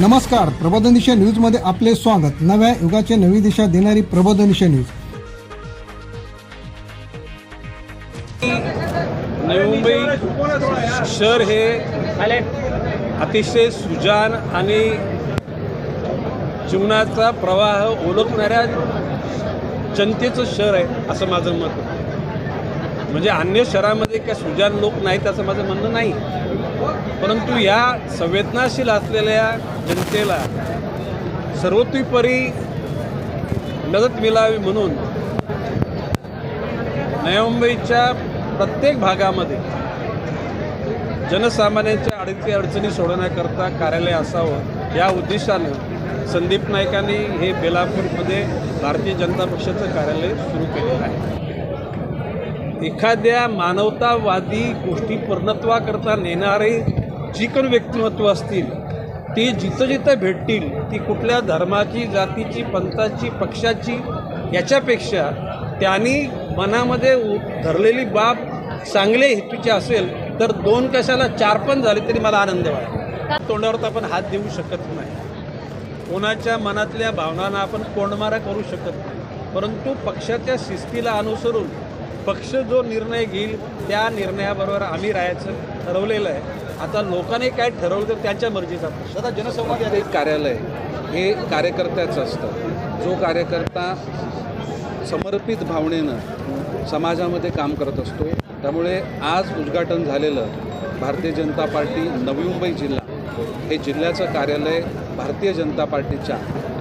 नमस्कार प्रबोधन दिशा न्यूजमध्ये आपले स्वागत. नव्या युगाचे नवी दिशा देणारी प्रबोधन दिशा न्यूज. नवी मुंबई शहर हे अतिशय सुजान आणि जीवनाचा प्रवाह ओळखणाऱ्या जनतेचं शहर आहे असं माझं मत म्हणजे अन्य शहरामध्ये काय सुजान लोक नाहीत असं माझं म्हणणं नाही. परंतु या संवेदनाशील असलेल्या जनतेला सर्वतोपरी मदत मिळावी म्हणून नवी मुंबईच्या प्रत्येक भागामध्ये जनसामान्यांच्या अडचणी अडचणी सोडवण्याकरता कार्यालय असावं या उद्देशानं संदीप नाईकांनी हे बेलापूरमध्ये भारतीय जनता पक्षाचं कार्यालय सुरू केलेलं आहे. एखाद्या मानवतावादी गोष्टी पूर्णत्वाकरता नेणारे जी कोण व्यक्तिमत्व असतील ती जिथं जिथं भेटतील ती कुठल्या धर्माची जातीची पंथाची पक्षाची याच्यापेक्षा त्यांनी मनामध्ये उ- धरलेली बाब चांगले हेतूची असेल तर दोन कशाला चार पण झाले तरी मला आनंद वाटतो तोंडावर तर आपण हात देऊ शकत नाही. कोणाच्या मनातल्या भावनांना आपण कोंडमारा करू शकत नाही. परंतु पक्षाच्या शिस्तीला अनुसरून पक्ष जो निर्णय घेईल त्या निर्णयाबरोबर आम्ही राहायचं ठरवलेलं आहे. आता लोकांनी काय ठरवलं तर त्यांच्या मर्जीचा प्रश्न. आता जनसंवाद हे कार्यालय हे कार्यकर्त्याचं असतं. जो कार्यकर्ता समर्पित भावनेनं समाजामध्ये काम करत असतो त्यामुळे आज उद्घाटन झालेलं भारतीय जनता पार्टी नवी मुंबई जिल्हा हे जिल्ह्याचं कार्यालय भारतीय जनता पार्टीच्या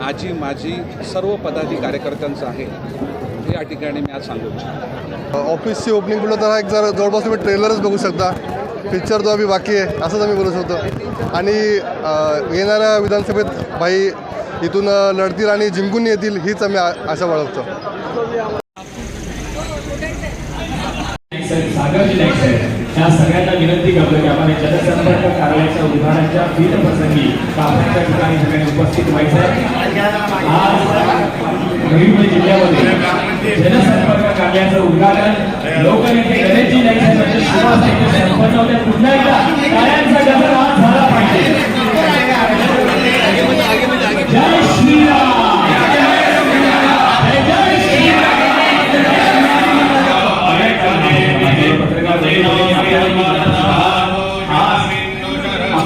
आजी माजी सर्व पदाधिकारी कार्यकर्त्यांचं आहे. हे या ठिकाणी मी आज सांगू इच्छितो. ऑफिसची ओपनिंग बोललं तर हा एक जर जवळपास तुम्ही ट्रेलरच बघू शकता. पिक्चर जो आम्ही बाकी आहे असंच आम्ही बोलू शकतो आणि येणाऱ्या विधानसभेत भाई इथून लढतील आणि जिंकून येतील हीच आम्ही आशा बाळगतो. सागर या सगळ्यांना विनंती करतो की आपण जनसंपर्क कार्यालयाच्या उद्घाटनाच्या फील प्रसंगी कापण्याच्या ठिकाणी ठिकाणी उपस्थित व्हायचं. आज नवी जिल्ह्यामध्ये जनसंपर्क कार्यालयाचं उद्घाटन लोकनेते गणेशजी नाईक साहेबांचे शुभ संपन्न होते. पुन्हा एकदा कार्यांचा गजर आज झाला पाहिजे. जय श्रीराम. जय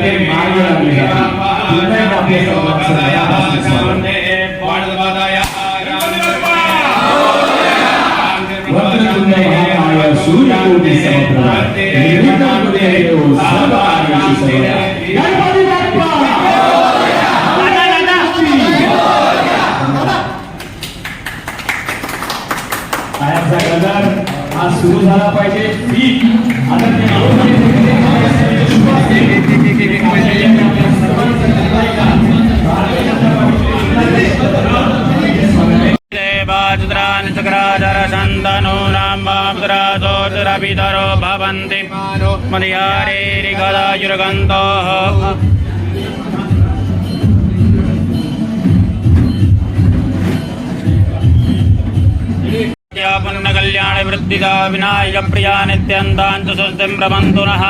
इथे मार्गी लागले. जातील पुन्हा एकदा आपले सर्वांचं मनापासून स्वागत नाम्बामुद्रादोदरपितरो भवन्ति मदयारेरिगदायुर्गन्तोः पुण्यकल्याणि वृद्धिदा विनायकप्रिया नित्यन्तान् च स्वस्तिं प्रबन्तु नः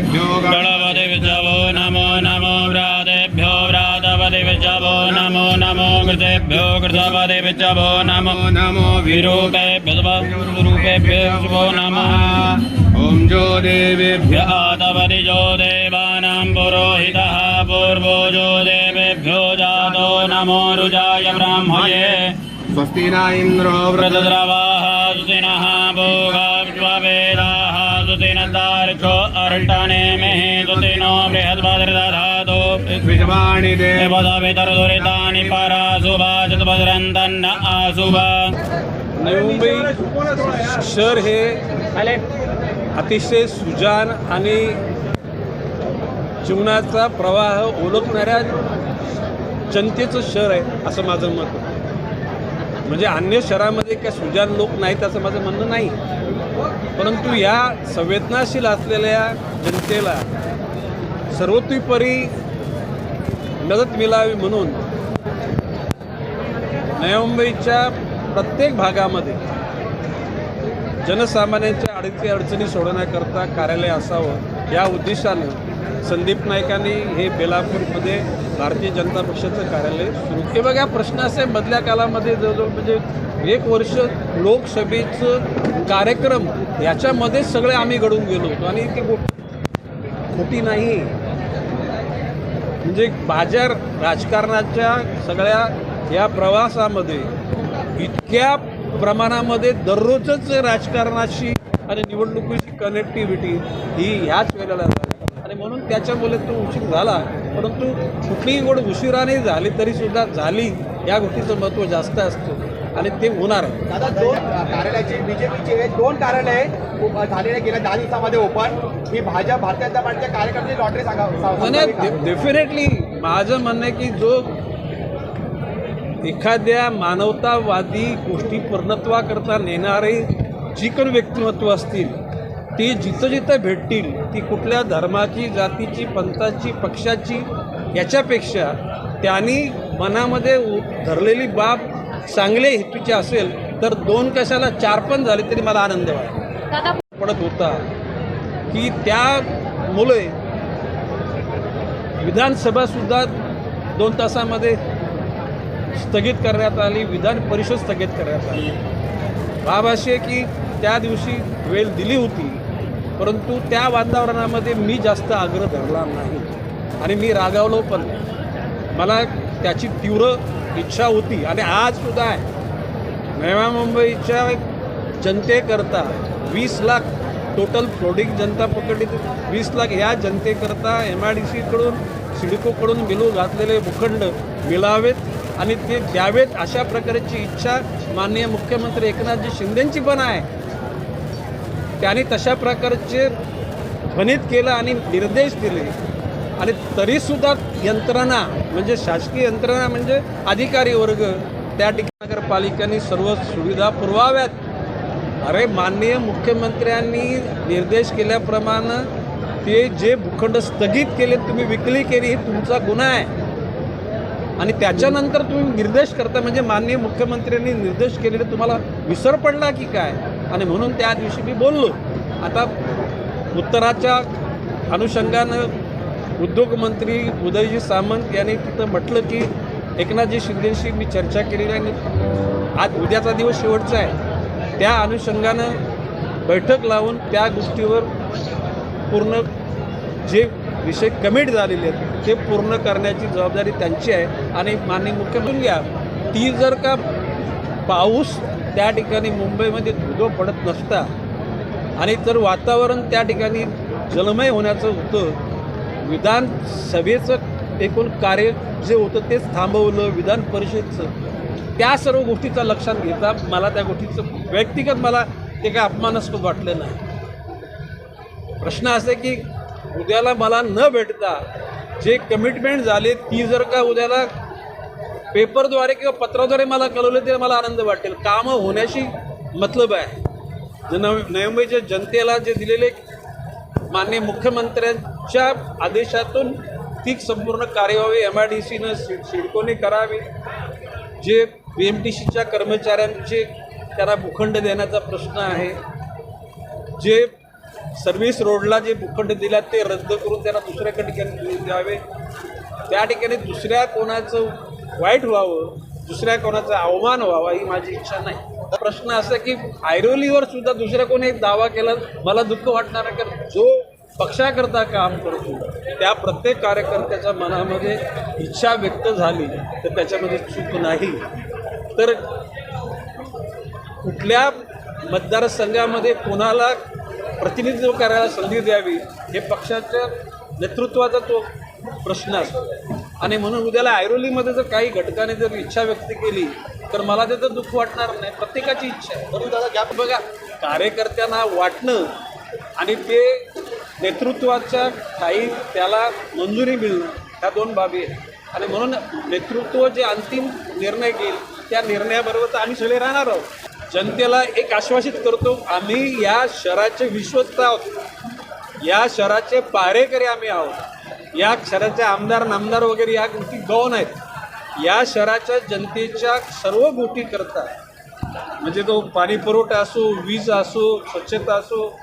गणेभ्यो गणपति विजवो नमो नमो व्रातेभ्यो व्रातपति विजवो नमो नमो कृतेभ्यो कृतपति विजवो नमो नमो विरूपेभ्यो रूपेभ्यो शुभो नमः। ॐ जो देवेभ्य जो देवानां पुरोहितः पूर्वो जो देवेभ्यो जातो नमो रुजाय ब्राह्मये स्वस्ति न इन्द्रो व्रत व्रतद्रवाः सुतिनः भोगावेदाः सुतिनदार्घो अर्टने मेः सुतिनो बृहद्वदधातो सर्वाणि ते देवतापितरदुरितानि पराशुभाचितभद्रन्तन्न आशुभ। नवी मुंबई शहर हे अतिशय सुजान आणि जीवनाचा प्रवाह ओळखणाऱ्या जनतेचं शहर आहे असं माझं मत आहे. म्हणजे अन्य शहरामध्ये काय सुजान लोक नाहीत असं माझं म्हणणं नाही. परंतु या संवेदनाशील असलेल्या जनतेला सर्वतोपरी मदत मिळावी म्हणून नवी मुंबईच्या प्रत्येक भागामध्ये जनसामान्यांच्या अडचणी अडचणी सोडवण्याकरता कार्यालय असावं या उद्देशानं संदीप नाईकांनी हे बेलापूरमध्ये भारतीय जनता पक्षाचं कार्यालय सुरू. हे बघा प्रश्न असे मधल्या कालामध्ये जवळजवळ म्हणजे एक वर्ष लोकसभेचं कार्यक्रम याच्यामध्ये सगळे आम्ही घडून गेलो होतो. आणि ती गोष्ट खोटी नाही. म्हणजे बाजार राजकारणाच्या सगळ्या या प्रवासामध्ये इतक्या प्रमाणामध्ये दररोजच राजकारणाशी आणि निवडणुकीची कनेक्टिव्हिटी ही ह्याच वेळेला झाली आणि म्हणून त्याच्यामुळे तो उशीर झाला. परंतु कुठलीही गोड उशिराने झाली तरी सुद्धा झाली या गोष्टीचं महत्त्व जास्त असतं आणि ते होणार आहे. दादा दोन कार्यालयाची बीजेपीचे दोन कार्यालय झालेले गेल्या दहा दिवसामध्ये ओपन ही भाजप भारतीय जनता पार्टीच्या कार्यकर्त्यांची लॉटरी सांगा डेफिनेटली माझं म्हणणं आहे की जो एखाद्या मानवतावादी गोष्टी पूर्णत्वाकरता नेणारे जी काही व्यक्तिमत्व असतील ती जिथं जिथं भेटतील ती कुठल्या धर्माची जातीची पंथाची पक्षाची याच्यापेक्षा त्यांनी मनामध्ये उ- धरलेली बाब चांगले हेतूची असेल तर दोन कशाला चार पण झाले तरी मला आनंद वाटतो पडत होता की त्यामुळे विधानसभासुद्धा दोन तासामध्ये स्थगित करण्यात आली विधान परिषद स्थगित करण्यात आली. बाब अशी आहे की त्या दिवशी वेळ दिली होती. परंतु त्या वातावरणामध्ये मी जास्त आग्रह धरला नाही. आणि मी रागावलो पण. नाही. मला त्याची तीव्र इच्छा होती आणि आजसुद्धा आहे. नव्या मुंबईच्या जनतेकरता वीस लाख टोटल फ्लोडिंग जनता पकडली. वीस लाख ह्या जनतेकरता एम आय डी सीकडून सिडकोकडून बिलू घातलेले भूखंड मिळावेत आणि ते द्यावेत अशा प्रकारची इच्छा माननीय मुख्यमंत्री एकनाथजी शिंदेंची पण आहे. त्याने तशा प्रकारचे ध्वनित केलं आणि निर्देश दिले. आणि तरीसुद्धा यंत्रणा म्हणजे शासकीय यंत्रणा म्हणजे अधिकारी वर्ग त्या ठिकाणी नगरपालिकांनी सर्व सुविधा पुरवाव्यात. अरे माननीय मुख्यमंत्र्यांनी निर्देश केल्याप्रमाणे ते जे भूखंड स्थगित केले तुम्ही विकली केली ही तुमचा गुन्हा आहे. आणि त्याच्यानंतर तुम्ही निर्देश करता म्हणजे माननीय मुख्यमंत्र्यांनी निर्देश केलेले तुम्हाला विसर पडला की काय? आणि म्हणून त्या दिवशी मी बोललो. आता उत्तराच्या अनुषंगानं उद्योगमंत्री उदयजी सामंत यांनी तिथं म्हटलं की एकनाथजी शिंदेशी मी चर्चा केलेली आहे आणि आज उद्याचा दिवस शेवटचा आहे. त्या अनुषंगानं बैठक लावून त्या गोष्टीवर पूर्ण जे विषय कमिट झालेले आहेत ते पूर्ण करण्याची जबाबदारी त्यांची आहे. आणि माननीय मुख्यमंत्री घ्या ती जर का पाऊस त्या ठिकाणी मुंबईमध्ये धुदो पडत नसता. आणि जर वातावरण त्या ठिकाणी जलमय होण्याचं होतं. विधानसभेचं एकूण कार्य जे होतं तेच थांबवलं विधान परिषदचं. त्या सर्व गोष्टीचा लक्षात घेता मला त्या गोष्टीचं व्यक्तिगत मला ते काय अपमानास्पद वाटलं नाही. प्रश्न असा की उद्याला मला न भेटता जे कमिटमेंट झाले ती जर का उद्याला पेपरद्वारे किंवा पत्राद्वारे मला कळवलं तरी मला आनंद वाटेल. कामं होण्याशी मतलब आहे. जन नवी मुंबईच्या जनतेला जे दिलेले माननीय मुख्यमंत्र्यांच्या आदेशातून ती संपूर्ण कार्यवाही एम आय डी सीनं सिड सिडकोने करावी. जे बी एम टी सीच्या कर्मचाऱ्यांचे त्यांना भूखंड देण्याचा प्रश्न आहे. जे सर्व्हिस रोडला जे भूखंड दिला ते रद्द करून त्यांना दुसऱ्या ठिकाणी द्यावे. त्या ठिकाणी दुसऱ्या कोणाचं वाईट व्हावं दुसऱ्या कोणाचा अवमान व्हावा ही माझी इच्छा नाही. प्रश्न असा की ऐरोलीवर सुद्धा दुसऱ्या कोणी एक दावा केला मला दुःख वाटणार आहे कारण जो पक्षाकरता काम करतो त्या प्रत्येक कार्यकर्त्याच्या मनामध्ये इच्छा व्यक्त झाली तर त्याच्यामध्ये चूक नाही. तर कुठल्या मतदारसंघामध्ये कोणाला प्रतिनिधित्व करायला संधी द्यावी हे पक्षाच्या नेतृत्वाचा तो प्रश्न असतो. आणि म्हणून उद्याला ऐरोलीमध्ये जर काही घटकाने जर इच्छा व्यक्त केली तर मला त्याचं दुःख वाटणार नाही. प्रत्येकाची इच्छा आहे. बरोबर दादा गॅप बघा कार्यकर्त्यांना वाटणं आणि ते नेतृत्वाच्या ठाई त्याला मंजुरी मिळणं ह्या दोन बाबी आहेत. आणि म्हणून नेतृत्व जे अंतिम निर्णय घेईल त्या निर्णयाबरोबर तर आम्ही सगळे राहणार आहोत. जनतेला एक आश्वासित करतो आम्ही या शहराचे विश्वस्त आहोत. या शहराचे पारेकरी आम्ही आहोत. या शहराचे आमदार नामदार वगैरे या गोष्टी गौण आहेत. या शहराच्या जनतेच्या सर्व गोष्टी करता म्हणजे तो पाणी पुरवठा असो वीज असो स्वच्छता असो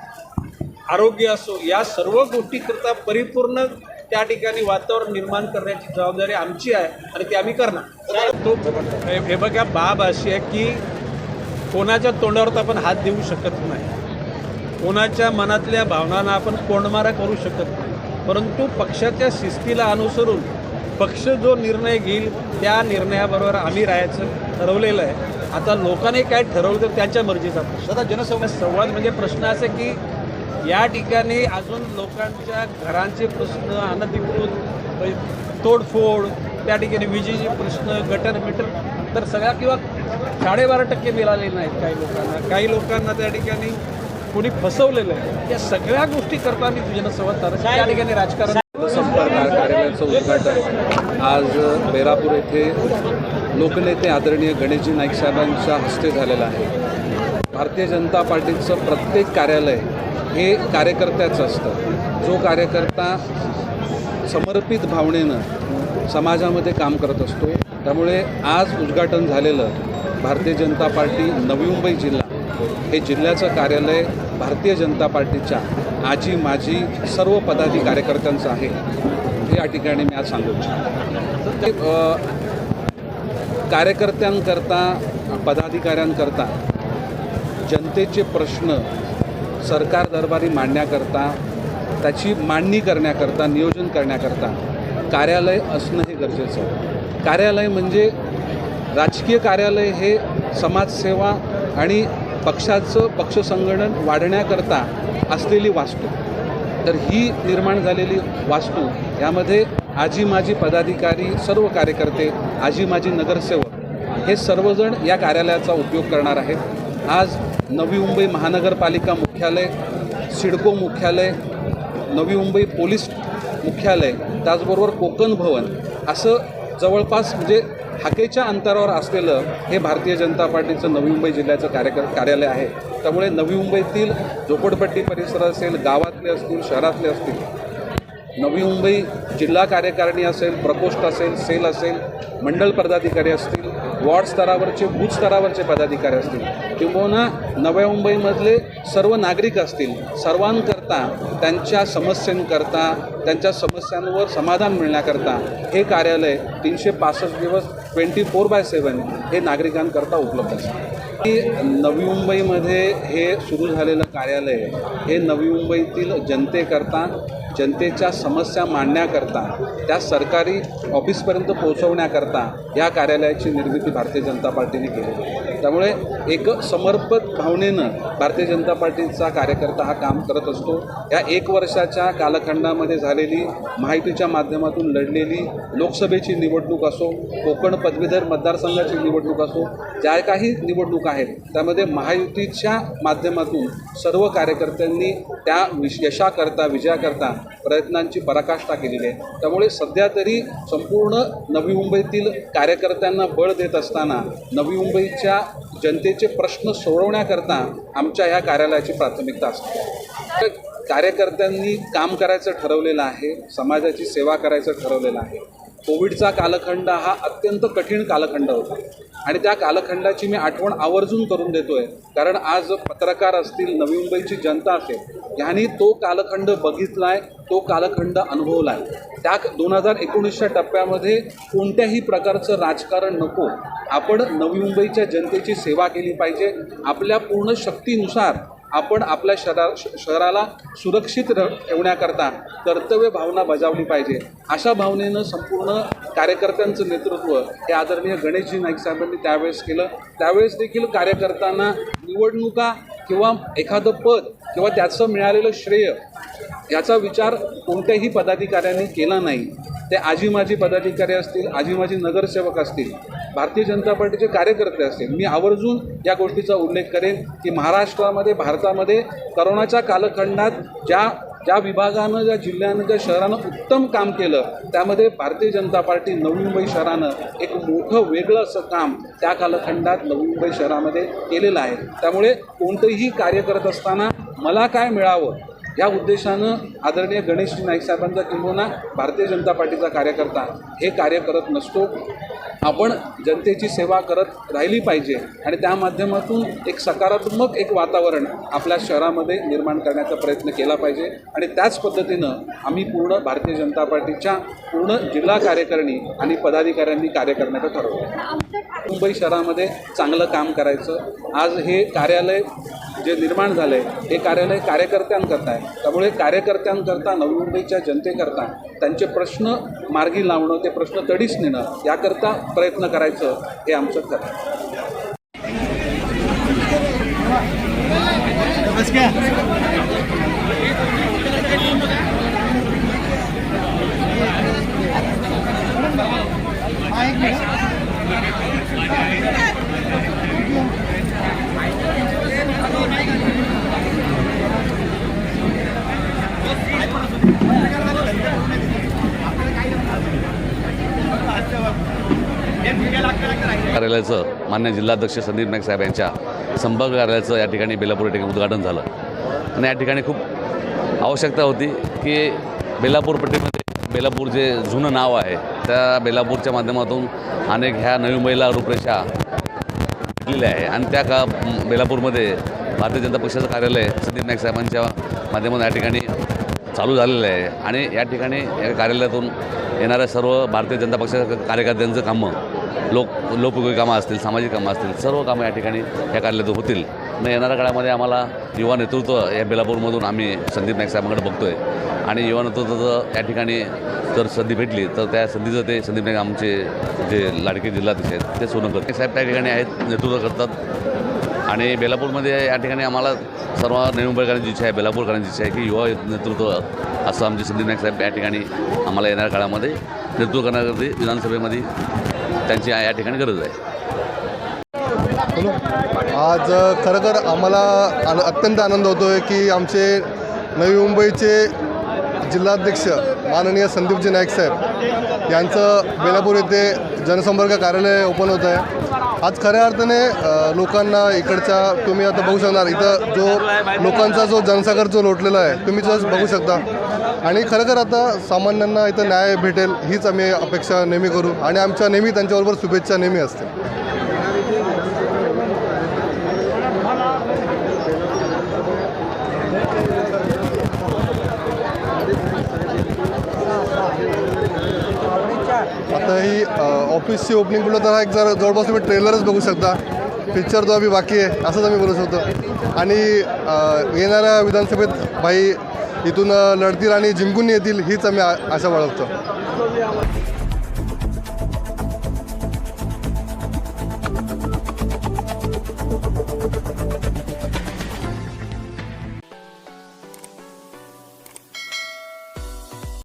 आरोग्य असो या सर्व गोष्टीकरता परिपूर्ण त्या ठिकाणी वातावरण निर्माण करण्याची जबाबदारी आमची आहे आणि ती आम्ही करणार. तो हे- हे बघा बाब अशी आहे की कोणाच्या तोंडावर तर आपण हात देऊ शकत नाही. कोणाच्या मनातल्या भावनांना आपण कोंडमारा करू शकत नाही. परंतु पक्षाच्या शिस्तीला अनुसरून पक्ष जो निर्णय घेईल त्या निर्णयाबरोबर आम्ही राहायचं ठरवलेलं आहे. आता लोकांनी काय ठरवलं तर त्यांच्या मर्जीचा प्रश्न. जनसंवाद संवाद म्हणजे प्रश्न असे की या ठिकाणी अजून लोकांच्या घरांचे प्रश्न अनधिकृत तोडफोड त्या ठिकाणी विजेचे प्रश्न गटर मिटर तर सगळ्या किंवा साडेबारा टक्के मिळाले नाहीत काही लोकांना. काही लोकांना त्या ठिकाणी कोणी फसवलेलं आहे या सगळ्या गोष्टी करता मी संवाद साधत त्या ठिकाणी राजकारण संपर्क कार्यालयाचं उद्घाटन. आज बेरापूर येथे लोकनेते आदरणीय गणेशजी नाईक साहेबांच्या हस्ते झालेलं आहे. भारतीय जनता पार्टीचं प्रत्येक कार्यालय हे कार्यकर्त्याचं असतं. जो कार्यकर्ता समर्पित भावनेनं समाजामध्ये काम करत असतो. त्यामुळे आज उद्घाटन झालेलं भारतीय जनता पार्टी नवी मुंबई जिल्हा हे जिल्ह्याचं कार्यालय भारतीय जनता पार्टीच्या आजी माझी सर्व पदाधिक कार्यकर्त्यांचं आहे. हे या ठिकाणी मी आज सांगू इच्छितो. कार्यकर्त्यांकरता पदाधिकाऱ्यांकरता जनतेचे प्रश्न सरकार दरबारी मांडण्याकरता त्याची मांडणी करण्याकरता नियोजन करण्याकरता कार्यालय असणं हे गरजेचं आहे. कार्यालय म्हणजे राजकीय कार्यालय हे समाजसेवा आणि पक्षाचं पक्षसंघटन वाढण्याकरता असलेली वास्तू. तर ही निर्माण झालेली वास्तू यामध्ये आजी माजी पदाधिकारी सर्व कार्यकर्ते आजी माजी नगरसेवक हे सर्वजण या कार्यालयाचा उपयोग करणार आहेत. आज नवी मुंबई महानगरपालिका मुख्यालय सिडको मुख्यालय नवी मुंबई पोलीस मुख्यालय त्याचबरोबर कोकण भवन असं जवळपास म्हणजे हाकेच्या अंतरावर असलेलं हे भारतीय जनता पार्टीचं नवी मुंबई जिल्ह्याचं कार्यकर कार्यालय आहे. त्यामुळे नवी मुंबईतील झोपडपट्टी परिसर असेल गावातले असतील शहरातले असतील नवी मुंबई जिल्हा कार्यकारिणी असेल प्रकोष्ठ असेल सेल असेल मंडळ पदाधिकारी असतील वॉर्ड स्तरावरचे बूथ स्तरावरचे पदाधिकारी असतील किंबहुना नव्या मुंबईमधले सर्व नागरिक असतील सर्वांकरता त्यांच्या समस्यांकरता त्यांच्या समस्यांवर समाधान मिळण्याकरता हे कार्यालय तीनशे पासष्ट दिवस ट्वेंटी फोर बाय सेवन हे नागरिकांकरता उपलब्ध असतं. की नवी मुंबईमध्ये हे सुरू झालेलं कार्यालय हे नवी मुंबईतील जनतेकरता जनतेच्या समस्या मांडण्याकरता त्या सरकारी ऑफिसपर्यंत पोहोचवण्याकरता या कार्यालयाची निर्मिती भारतीय जनता पार्टीने केली त्यामुळे एक समर्पित भावनेनं भारतीय जनता पार्टीचा कार्यकर्ता हा काम करत असतो. या एक वर्षाच्या कालखंडामध्ये झालेली माहितीच्या माध्यमातून लढलेली लोकसभेची निवडणूक असो कोकण पदवीधर मतदारसंघाची निवडणूक असो ज्या काही निवडणूक आहेत त्यामध्ये महायुतीच्या माध्यमातून सर्व कार्यकर्त्यांनी त्या विश यशाकरता विजयाकरता प्रयत्नांची पराकाष्ठा केलेली आहे. त्यामुळे सध्या तरी संपूर्ण नवी मुंबईतील कार्यकर्त्यांना बळ देत असताना नवी मुंबईच्या जनतेचे प्रश्न सोडवण्याकरता आमच्या ह्या कार्यालयाची प्राथमिकता असते. तर कार्यकर्त्यांनी काम करायचं ठरवलेलं आहे समाजाची सेवा करायचं ठरवलेलं आहे. कोविडचा कालखंड हा अत्यंत कठीण कालखंड होता. आणि त्या कालखंडाची मी आठवण आवर्जून करून देतोय. कारण आज पत्रकार असतील नवी मुंबईची जनता असेल ह्यांनी तो कालखंड बघितलाय तो कालखंड अनुभवलाय. त्या दोन हजार एकोणीसच्या टप्प्यामध्ये कोणत्याही प्रकारचं राजकारण नको. आपण नवी मुंबईच्या जनतेची सेवा केली पाहिजे. आपल्या पूर्ण शक्तीनुसार आपण आपल्या शरा शहराला सुरक्षित र ठेवण्याकरता कर्तव्य भावना बजावली पाहिजे. अशा भावनेनं संपूर्ण कार्यकर्त्यांचं नेतृत्व हे आदरणीय गणेशजी नाईक साहेबांनी त्यावेळेस केलं. त्यावेळेस देखील कार्यकर्त्यांना निवडणुका किंवा एखादं पद किंवा त्याचं मिळालेलं श्रेय याचा विचार कोणत्याही पदाधिकाऱ्यांनी केला नाही. ते आजी माझी पदाधिकारी असतील आजी माझी नगरसेवक असतील भारतीय जनता पार्टीचे कार्यकर्ते असतील. मी आवर्जून या गोष्टीचा उल्लेख करेन की महाराष्ट्रामध्ये भारतामध्ये करोनाच्या कालखंडात ज्या ज्या विभागानं ज्या जिल्ह्यानं ज्या शहरानं उत्तम काम केलं त्यामध्ये भारतीय जनता पार्टी नवी मुंबई शहरानं एक मोठं वेगळं असं काम त्या कालखंडात नवी मुंबई शहरामध्ये केलेलं आहे. त्यामुळे कोणतंही कार्य करत असताना मला काय मिळावं या उद्देशानं आदरणीय गणेशजी नाईक साहेबांचा किंबहुना भारतीय जनता पार्टीचा कार्यकर्ता हे कार्य करत नसतो. आपण जनतेची सेवा करत राहिली पाहिजे आणि त्या माध्यमातून एक सकारात्मक एक वातावरण आपल्या शहरामध्ये निर्माण करण्याचा प्रयत्न केला पाहिजे आणि त्याच पद्धतीनं आम्ही पूर्ण भारतीय जनता पार्टीच्या पूर्ण जिल्हा कार्यकारिणी आणि पदाधिकाऱ्यांनी कार्य करण्याचं ठरवलं. मुंबई शहरामध्ये चांगलं काम करायचं. आज हे कार्यालय जे निर्माण झालं आहे हे कार्यालय कार्यकर्त्यांकरता आहे. त्यामुळे कार्यकर्त्यांकरता नवी मुंबईच्या जनतेकरता त्यांचे प्रश्न मार्गी लावणं ते प्रश्न तडीस नेणं याकरता प्रयत्न करायचं हे आमचं खरं आहे. कार्यालयाचं मान्य जिल्हाध्यक्ष संदीप नाईक साहेब यांच्या संपर्क कार्यालयाचं या ठिकाणी बेलापूर या ठिकाणी उद्घाटन झालं. आणि या ठिकाणी खूप आवश्यकता होती की बेलापूर पट्टीमध्ये बेलापूर जे जुनं नाव आहे त्या बेलापूरच्या माध्यमातून अनेक ह्या नवी मुंबईला रूपरेषा दिलेल्या आहे. आणि त्या का बेलापूरमध्ये भारतीय जनता पक्षाचं कार्यालय संदीप नाईक साहेबांच्या माध्यमातून या ठिकाणी चालू झालेलं आहे. आणि या ठिकाणी या कार्यालयातून येणाऱ्या सर्व भारतीय जनता पक्षाच्या कार्यकर्त्यांचं कामं लोक लोकोपयोगी कामं असतील सामाजिक कामं असतील सर्व कामं या ठिकाणी या कार्यालयातून होतील. आणि येणाऱ्या काळामध्ये आम्हाला युवा नेतृत्व या बेलापूरमधून आम्ही संदीप नाईक साहेबांकडे बघतो आहे आणि युवा नेतृत्वाचं या ठिकाणी जर संधी भेटली तर त्या संधीचं ते संदीप नाईक आमचे जे लाडके जिल्हाध्यक्ष आहेत ते सोनं करतात साहेब त्या ठिकाणी आहेत नेतृत्व करतात. आणि बेलापूरमध्ये या ठिकाणी आम्हाला सर्व नवी मुंबईकरांची इच्छा आहे बेलापूरकरांची इच्छा आहे की युवा नेतृत्व असं आमचे संदीप नाईक साहेब या ठिकाणी आम्हाला येणाऱ्या काळामध्ये नेतृत्व करण्यासाठी विधानसभेमध्ये त्यांची या ठिकाणी गरज आहे. हॅलो आज अ, खरं तर आम्हाला आन अत्यंत आनंद होतो आहे की आमचे नवी मुंबईचे जिल्हाध्यक्ष माननीय संदीपजी नाईक साहेब यांचं बेलापूर येथे जनसंपर्क कार्यालय ओपन होत आहे आज खऱ्या अर्थाने लोकांना इकडचा तुम्ही आता बघू शकणार इथं जो लोकांचा जो जनसागर जो लोटलेला आहे तुम्ही जस बघू शकता. आणि खरं तर आता सामान्यांना इथं न्याय भेटेल हीच आम्ही अपेक्षा नेहमी करू. आणि आमच्या नेहमी त्यांच्याबरोबर शुभेच्छा नेहमी असते आता ही ऑफिसची ओपनिंग बोललं तर हा एक जरा जवळपास तुम्ही ट्रेलरच बघू शकता. पिक्चर तो आम्ही बाकी आहे असंच आम्ही बोलू शकतो आणि येणाऱ्या विधानसभेत भाई इथून लढतील आणि जिंकून येतील हीच आम्ही आशा बाळगतो.